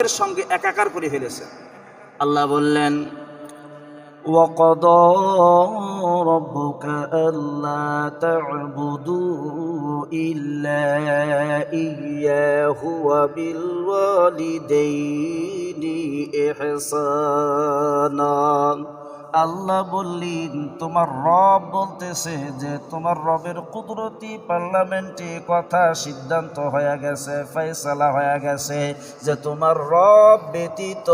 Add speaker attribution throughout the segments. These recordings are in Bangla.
Speaker 1: এর সঙ্গে একাকার করে ফেলেছে আল্লাহ বললেন
Speaker 2: وقضى ربك ألا تعبدوا إلا إياه وبالوالدين إحسانا আল্লাহ বললেন, তোমার রব বলতেছে যে, তোমার রবের কুদরতি পার্লামেন্টে কথা সিদ্ধান্ত হয়ে গেছে, ফয়সালা হয়ে গেছে যে, তোমার রব ব্যতীত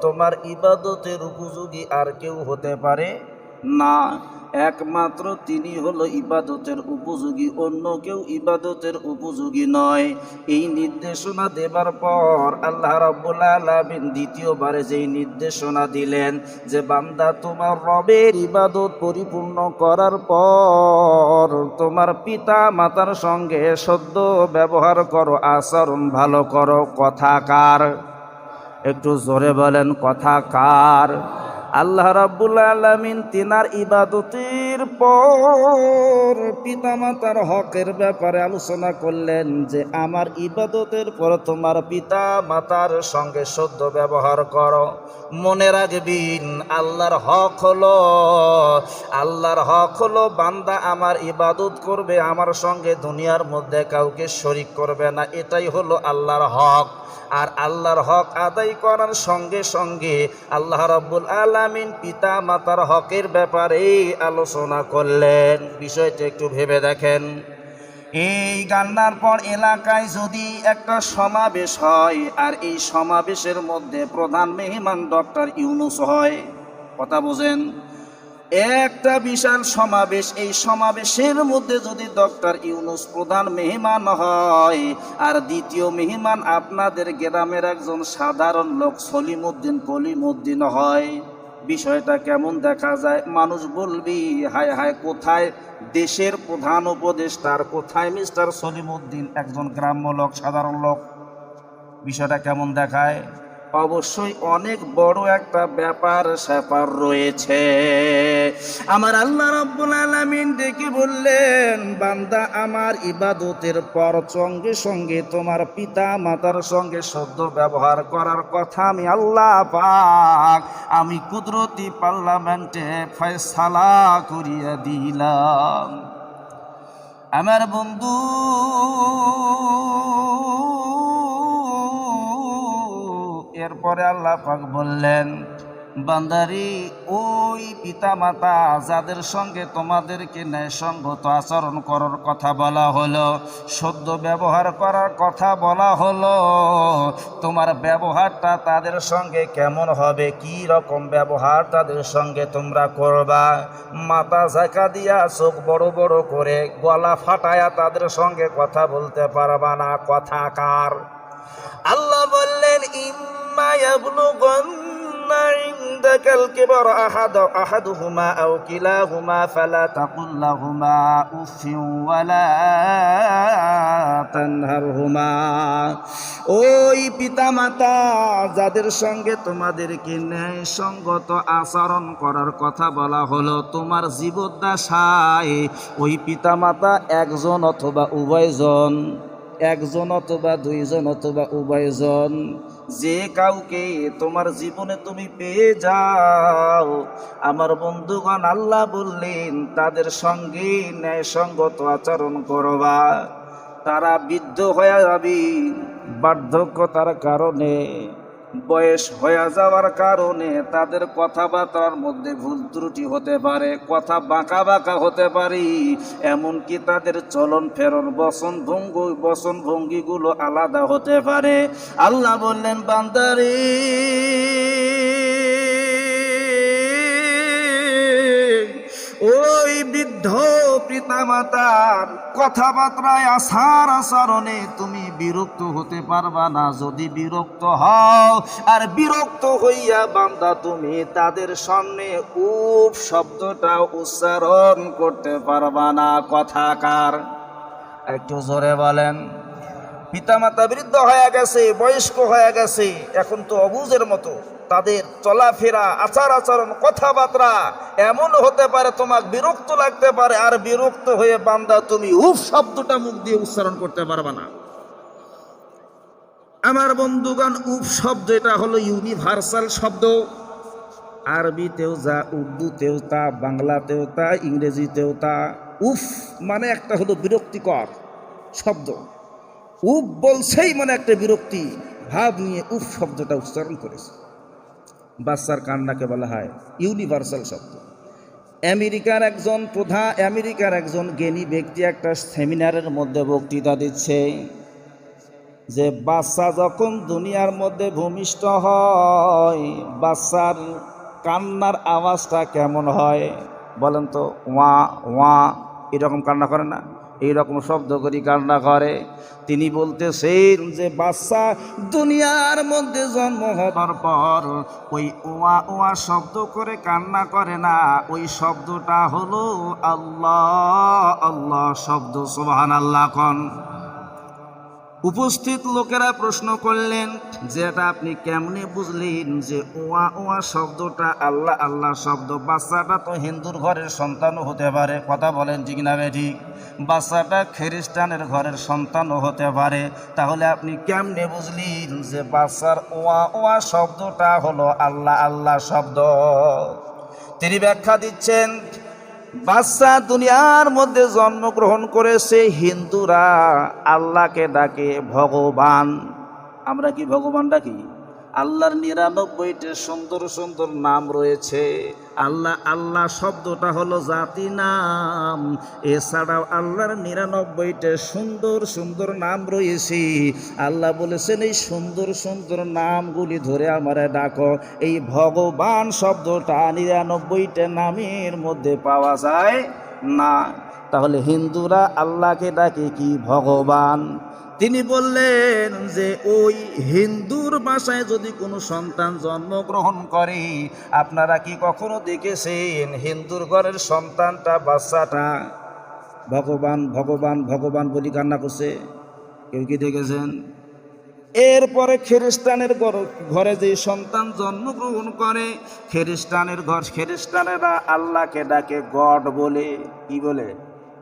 Speaker 2: তোমার ইবাদতের উপযোগী আর কেউ হতে পারে
Speaker 1: না। একমাত্র তিনি হলো ইবাদতের উপযোগী, অন্য কেউ ইবাদতের উপযোগী নয়। এই নির্দেশনা দেবার পর আল্লাহ রাব্বুল আলামিন দ্বিতীয়বারে যেই নির্দেশনা দিলেন যে, বান্দা, তোমার রবের ইবাদত পরিপূর্ণ করার পর তোমার পিতা মাতার সঙ্গে সদ্য ব্যবহার করো, আচরণ ভালো করো। কথাকার একটু জোরে বলেন কথাকার আল্লাহ রাব্বুল আলামিন তিনার ইবাদতের পর পিতামাতার হকের ব্যাপারে আলোচনা করলেন যে, আমার ইবাদতের পর তোমার পিতা মাতার সঙ্গে সদ্য ব্যবহার করো। মনে রাখবিন, আল্লাহর হক হলো, আল্লাহর হক হলো বান্দা আমার ইবাদত করবে, আমার সঙ্গে দুনিয়ার মধ্যে কাউকে শরিক করবে না। এটাই হলো আল্লাহর হক। আর আল্লাহর হক আদায় করার সঙ্গে সঙ্গে আল্লাহ রব্বুল রাব্বুল আলামিন পিতা মাতার হকের ব্যাপারে আলোচনা করলেন। বিষয়টা একটু ভেবে দেখেন। এই গান্নার পর এলাকায় যদি একটা সমাবেশ হয়, আর এই সমাবেশের মধ্যে প্রধান মেহমান ডক্টর ইউনুস হয়, কথা বোঝেন? একটা বিশাল সমাবেশ, এই সমাবেশের মধ্যে যদি ডক্টর ইউনুস প্রধান মেহমান হয়, আর দ্বিতীয় মেহমান আপনাদের গ্রামের একজন সাধারণ লোক সলিমুদ্দিন কলিমুদ্দিন হয় বিষয়টা কেমন দেখা যায়? মানুষ বলবি, হায় হায়, কোথায় দেশের প্রধান উপদেষ্টার কোথায় মিস্টার সলিমুদ্দিন? একজন গ্রাম্য লোক, সাধারণ লোক। বিষয়টা কেমন দেখায়? অবশ্যই অনেক বড় একটা ব্যাপার, স্যাপার রয়েছে। আমার আল্লাহ রব্বুল আলামিন ডেকে বললেন, বান্দা, আমার ইবাদতের পর সঙ্গে সঙ্গে তোমার পিতা মাতার সঙ্গে সদ্য ব্যবহার করার কথা আমি আল্লাহ পাক, আমি কুদরতি পার্লামেন্টে ফয়সালা করিয়া দিলাম। আমার বন্ধু এরপরে আল্লাহ পাক বললেন, বান্দারি, ওই পিতা মাতা যাদের সঙ্গে তোমাদেরকে ন্যায়সঙ্গত আচরণ করার কথা বলা হলো, সদ্য ব্যবহার করার কথা বলা হলো, তোমার ব্যবহারটা তাদের সঙ্গে কেমন হবে? কি রকম ব্যবহার তাদের সঙ্গে তোমরা করবা? মাথা ঝাঁকা দিয়া চোখ বড় বড় করে গলা ফাটায়া তাদের সঙ্গে কথা বলতে পারবা না। কথা কার? আল্লাহ বললেন ইম্মা ইয়াবলুগান্না عندك الكبر أحد أحدهما أو كلاهما فلا تقل لهما أف ولا تنهرهما ওই পিতামাতা যাদের সঙ্গে তোমাদেরকে ন্যায় সঙ্গত আচরণ করার কথা বলা হলো তোমার জীবদ্দশায় ওই পিতামাতা একজন অথবা উভয়জন একজন অথবা দুইজন অথবা উভয়জন যে কাউকে তোমার জীবনে তুমি পেয়ে যাও, আমার বন্ধুগণ আল্লাহ বললেন, তাদের সঙ্গে ন্যায়সঙ্গত আচরণ করবা। তারা বৃদ্ধ হয়ে যাবি বার্ধক্যতার কারণে। বয়স হয়ে যাওয়ার কারণে তাদের কথাবার্তার মধ্যে ভুল ত্রুটি হতে পারে, কথা বাঁকা বাঁকা হতে পারি। এমনকি তাদের চলন ফেরন বসন ভঙ্গি, বসন ভঙ্গিগুলো আলাদা হতে পারে। আল্লাহ বললেন, বান্দারি, ওই বৃদ্ধ পিতামাতার কথাবার্তায় আসার আচরণে তুমি বিরক্ত হতে পারবা না। যদি বিরক্ত হও, আর বিরক্ত হইয়া বান্দা, তুমি তাদের সামনে উপ শব্দটা উচ্চারণ করতে পারবা না। কথাকার একটু জোরে বলেন। পিতামাতা বৃদ্ধ হয়ে গেছে, বয়স্ক হয়ে গেছে, এখন তো অবুজের মতো। তাদের চলাফেরা, আচার আচরণ, কথাবার্তা এমন হতে পারে তোমার বিরক্ত লাগতে পারে, আর বিরক্ত হয়ে বান্দা তুমি উফ শব্দটা মুখ দিয়ে উচ্চারণ করতে পারবে না। আমার বন্ধুগণ উপ শব্দ, এটা হলো ইউনিভার্সাল শব্দ। আরবিতেও যা, উর্দুতেও তা, বাংলাতেও তা, ইংরেজিতেও তা। উফ মানে একটা হলো বিরক্তিকর শব্দ। উফ বলছেই মানে একটা বিরক্তি, ভাব নিয়ে উফ শব্দটা উচ্চারণ করেছে। বাচ্চার কান্নাকে বলা হয়, ইউনিভার্সাল শব্দ। আমেরিকার একজন প্রধান আমেরিকার একজন জ্ঞানী ব্যক্তি একটা সেমিনারের মধ্যে বক্তৃতা দিচ্ছে যে, বাচ্চা যখন দুনিয়ার মধ্যে ভূমিষ্ঠ হয়, বাচ্চার কান্নার আওয়াজটা কেমন হয়? বলেন তো, ওয়া ওয়া, এরকম কান্না করে না? এইরকম শব্দ করি কান্না করে। তিনি বলতেছেন যে বাচ্চা দুনিয়ার মধ্যে জন্ম হবার পর ওই ওয়া ওয়া শব্দ করে কান্না করে না। ওই শব্দটা হলো আল্লাহ আল্লাহ শব্দ সোহান আল্লাহ কন। উপস্থিত লোকেরা প্রশ্ন করলেন যে এটা আপনি কেমনে বুঝলেন যে ওয়া ওয়া শব্দটা আল্লাহ আল্লাহ শব্দ? বাচ্চাটা তো হিন্দুর ঘরের সন্তানও হতে পারে। কথা বলেন, ঠিক না ঠিক বাচ্চাটা খ্রিস্টানের ঘরের সন্তানও হতে পারে। তাহলে আপনি কেমনে বুঝলেন যে বাচ্চার ওয়া ওয়া শব্দটা হলো আল্লাহ আল্লাহ শব্দ? তিনি ব্যাখ্যা দিচ্ছেন বাচ্চা দুনিয়ার মধ্যে জন্মগ্রহণ করেছে হিন্দুরা আল্লাহকে ডাকে ভগবান। আমরা কি ভগবান ডাকি আল্লাহর নিরানব্বইটি সুন্দর সুন্দর নাম রয়েছে। আল্লাহ আল্লাহ শব্দটা হলো জাতি নাম। এছাড়াও আল্লাহর নিরানব্বইটা সুন্দর সুন্দর নাম রয়েছে। আল্লাহ বলেছেন, এই সুন্দর সুন্দর নামগুলি ধরে আমারে ডাকো। এই ভগবান শব্দটা নিরানব্বইটা নামের মধ্যে পাওয়া যায় না। তাহলে হিন্দুরা আল্লাহকে ডাকে কি ভগবান? তিনি বললেন যে, ওই হিন্দুর বাসায় যদি কোনো সন্তান জন্মগ্রহণ করে, আপনারা কি কখনো দেখেছেন হিন্দুর ঘরের সন্তানটা, বাচ্চাটা? ভগবান ভগবান ভগবান বলি কান্না করছে। কেউ কি দেখেছেন? এরপরে খ্রিস্টানের ঘর- যে সন্তান জন্মগ্রহণ করে, খ্রিস্টানের ঘর খ্রিস্টানেরা আল্লাহকে ডাকে গড বলে। কি বলে?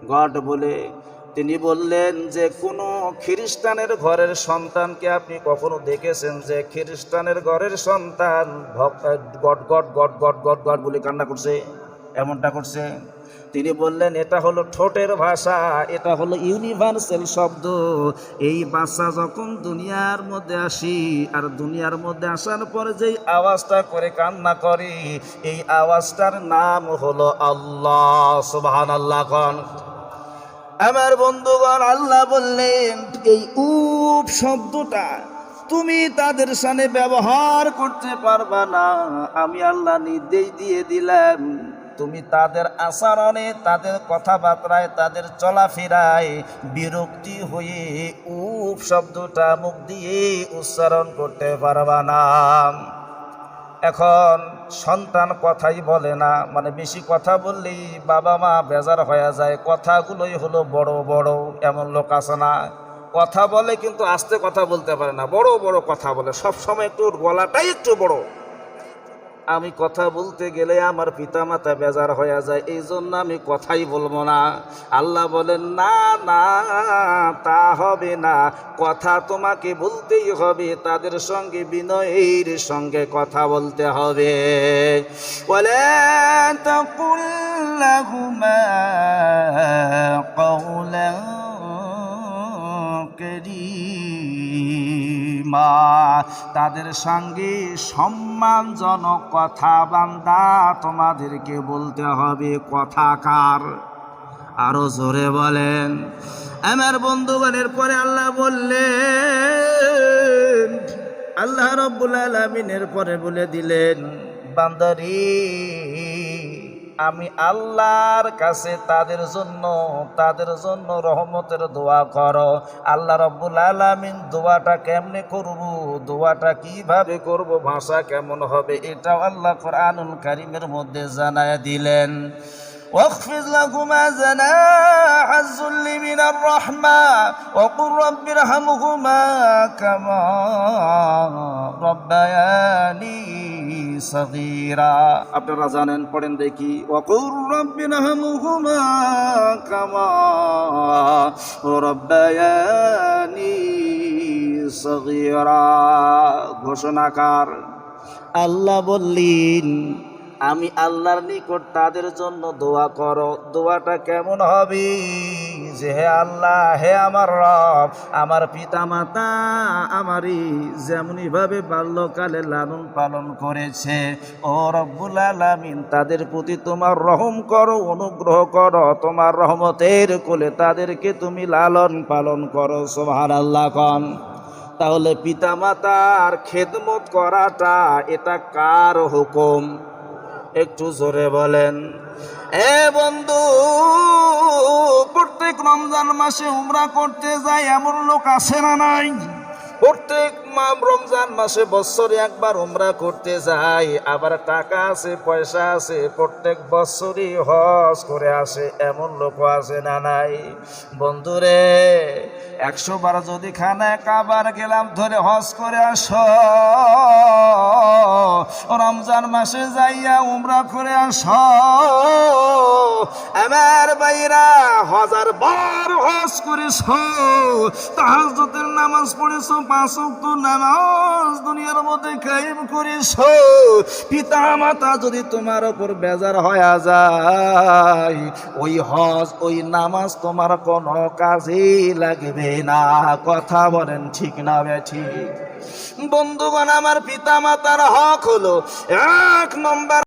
Speaker 1: গড বলে। তিনি বললেন যে, কোনো খ্রিস্টানের ঘরের সন্তানকে আপনি কখনো দেখেছেন যে, খ্রিস্টানের ঘরের সন্তান God God God God God God বলে কান্না করছে? এমনটা করছে? তিনি বললেন, এটা হলো ঠোঁটের ভাষা, এটা হলো ইউনিভার্সাল শব্দ। এই ভাষা যখন দুনিয়ার মধ্যে আসি, আর দুনিয়ার মধ্যে আসার পরে যেই আওয়াজটা করে কান্না করে, এই আওয়াজটার নাম হলো আল্লাহ সুবহান আল্লাহ কন। আমার বন্ধুগণ, আল্লাহ বললেন, এই উপ শব্দটা তুমি তাদের সামনে ব্যবহার করতে পারবা না। আমি আল্লাহ নির্দেশ দিয়ে দিলাম, তুমি তাদের আচরণে, তাদের কথাবার্তায়, তাদের চলাফেরায় বিরক্তি হয়ে উপ শব্দটা মুখ দিয়ে উচ্চারণ করতে পারবা না। এখন সন্তান কথাই বলে না। মানে বেশি কথা বললেই বাবা মা বেজার হয়ে যায়। কথাগুলোই হলো বড় বড়, এমন লোক আছে না। কথা বলে কিন্তু আস্তে কথা বলতে পারে না। বড় বড় কথা বলে। সব সময় একটু গলাটাই একটু বড়। আমি কথা বলতে গেলে আমার পিতা মাতা বেজার হয়ে যায় এই জন্য আমি কথাই বলব না। আল্লাহ বলেন, না না, তা হবে না। কথা তোমাকে বলতেই হবে, তাদের সঙ্গে বিনয়ের সঙ্গে কথা বলতে হবে। বলে তকুল্লাহুমা কৌলা মা, তাদের সঙ্গে সম্মানজনক কথা বান্দা তোমাদেরকে বলতে হবে কথাকার আরও জোরে বলেন। আমার বন্ধুগণের পরে আল্লাহ বললেন, আল্লাহ রব্বুল আলমিনের পরে বলে দিলেন, বান্দারি আমি আল্লাহর কাছে তাদের জন্য তাদের জন্য রহমতের দোয়া করো। আল্লাহ রব্বুল আলমিন দোয়াটা কেমনে করব, দোয়াটা কীভাবে করব, ভাষা কেমন হবে, এটাও আল্লাহ কোরআনুল কারিমের মধ্যে জানায় দিলেন। واخفض لهما جناح الذل من الرحمة وقل رب ارحمهما كما ربياني صغيرا আপনারা জানেন পড়েন দেখি وقل رب ارحمهما كما ربياني صغيرا ঘোষণাকার আল্লাহ বললেন আমি আল্লাহর নিকট তাদের জন্য দোয়া করো। দোয়াটা কেমন হবে? যে হে আল্লাহ, হে আমার রব, আমার পিতা মাতা আমারই যেমনি ভাবে বাল্যকালে লালন পালন করেছে, ও রব্বুল আলামিন, তাদের প্রতি তোমার রহম করো, অনুগ্রহ করো, তোমার রহমতের কোলে তাদেরকে তুমি লালন পালন করো সোহান আল্লাহ কন। তাহলে পিতা মাতার খেদমত করাটা এটা কার হুকুম? একটু জোরে বলেন, এ বন্ধু, প্রত্যেক রমজান মাসে উমরা করতে যায় এমন লোক আসে না নাই? প্রত্যেক রমজান মাসে বছরে একবার উমরা করতে যায় আবার টাকা আছে, পয়সা আছে, প্রত্যেক বছরই হজ করে আসে। এমন লোক আছে না নাই? বন্ধুরে, একশো বার যদি খানায় কাবার গেলাম, ধরে হজ করে আস। রমজান মাসে যাইয়া উমরা করে আস। আমার বাইরা বার হজ করেছ। তাহাজ্জুদের নামাজ পড়েছ, পাঁচ নামাজ দুনিয়ার মধ্যে পিতা মাতা যদি তোমার ওপর বেজার হয়ে যায়, ওই হজ, ওই নামাজ তোমার কোনো কাজে লাগবে না। কথা বলেন ঠিক না ঠিক? বন্ধুগণ, আমার পিতা মাতার হক হলো এক নম্বর